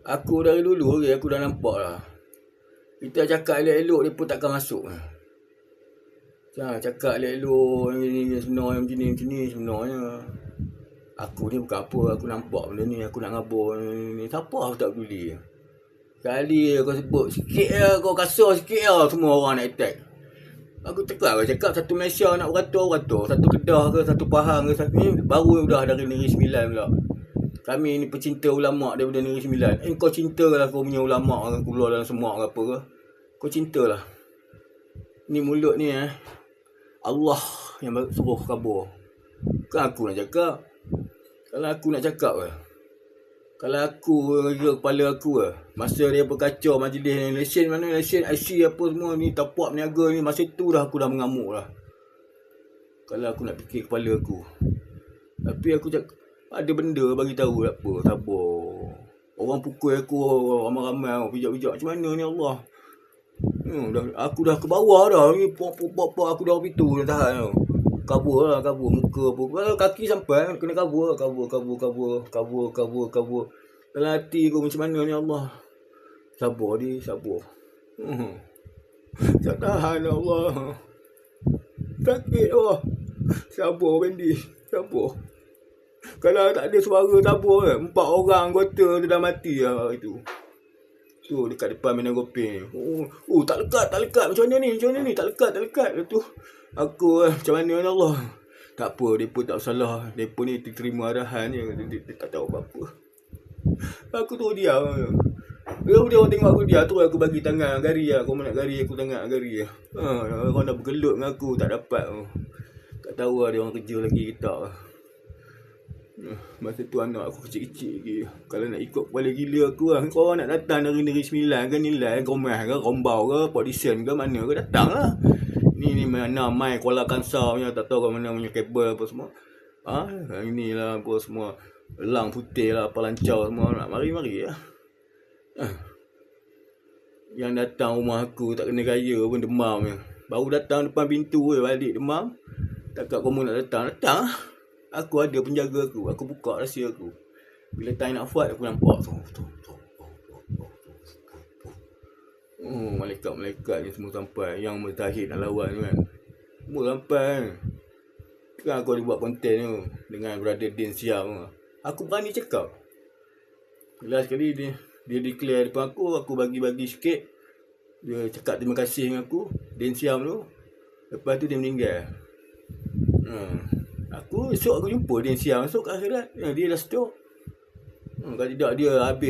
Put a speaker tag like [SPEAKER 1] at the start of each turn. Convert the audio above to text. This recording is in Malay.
[SPEAKER 1] Aku dari dulu okay, aku dah nampak lah. Kita cakap elok-elok dia pun takkan masuk. Jangan cakap elok-elok ni, ni sebenarnya macam ni macam ni sebenarnya. Aku ni bukan apa, aku nampak benda ni, aku nak ngabur ni, ni. Siapa aku tak peduli. Kali kau sebut sikit lah, kau kasar sikit lah, semua orang nak attack. Aku cakap aku cakap satu Malaysia nak beratur, beratur. Satu Kedah ke, satu Pahang ke, satu ni baru dah dari Negeri Sembilan pula. Kami ni pecinta ulama' daripada Negeri Sembilan. Eh kau cinta lah kau punya ulama' ke, keluar dalam semak ke apa ke. Kau cinta lah. Ni mulut ni eh. Allah yang suruh kabur. Bukan aku nak cakap. Kalau aku nak cakap ke. Kalau aku kira kepala aku ke. Masa dia berkacau majlis ni. Lesen mana lesen IC apa semua ni. Tapak peniaga ni. Masa tu dah aku dah mengamuk lah. Kalau aku nak fikir kepala aku. Tapi aku cakap. Ada benda bagi tahu apa. Sabar. Orang pukul aku. Ramai-ramai. Pijak-pijak. Macam mana ni Allah. Hmm, dah, aku dah ke bawah dah. Ni pop-pop-pop aku dah pintu dah tahan tau. Kabur lah, kabur muka apa. Kaki sampai kena kabur. Kabur, kabur, kabur, kabur, kabur, kabur. Dalam hati aku macam mana ni Allah. Sabar dia, sabar. Hmm. Tak tahan Allah. Sakit Allah. Sabar Bendy, sabar. Kalau tak ada suara sabar kan. Empat orang anggota tu dah mati lah itu. Tu dekat depan mainan kopi ni. Oh, oh tak lekat, tak lekat. Macam mana ni? Macam mana ni? Tak lekat, tak lekat. Lepas tu aku eh, macam mana ni Allah. Tak apa, pun tak salah. Pun ni terima arahan je. Dia, dia, dia, tak tahu apa-apa. Aku tu diam. Dia dia orang tengok aku dia tu aku bagi tangan gari lah. Kau nak gari aku tangan gari lah. Ha, orang dah bergelut dengan aku tak dapat. Tak tahu lah dia orang kerja lagi kita lah. Masa tu anak aku kecil-kecil lagi. Kalau nak ikut kepala gila aku lah. Kau nak datang dari Negeri Sembilan ke nilai Gomah ke Rombau ke Port Dickson ke mana ke datang lah. Ni ni mana mai Kuala Kansar punya tak tahu mana punya kabel apa semua. Ah, ha? inilah apa semua. Elang putih lah, pelancau semua. Nak mari-mari lah. Ha. Yang datang rumah aku tak kena gaya pun demam je. Baru datang depan pintu je balik demam. Takkan kamu nak datang, datang lah. Aku ada penjaga aku. Aku buka rahsia aku. Bila time nak fight aku nampak tu. tu, tu. Oh, malaikat-malaikat ni semua sampai. Yang mutahid nak lawan kan. Semua sampai kan. Kan aku ada buat konten tu. Dengan brother Din Siam. Aku berani cakap. Last sekali dia dia declare depan aku. Aku bagi-bagi sikit. Dia cakap terima kasih dengan aku. Din Siam tu. Lepas tu dia meninggal. Hmm. Aku esok aku jumpa dia siang esok kat akhirat. Dia dah stroke. Hmm, kalau tidak dia habis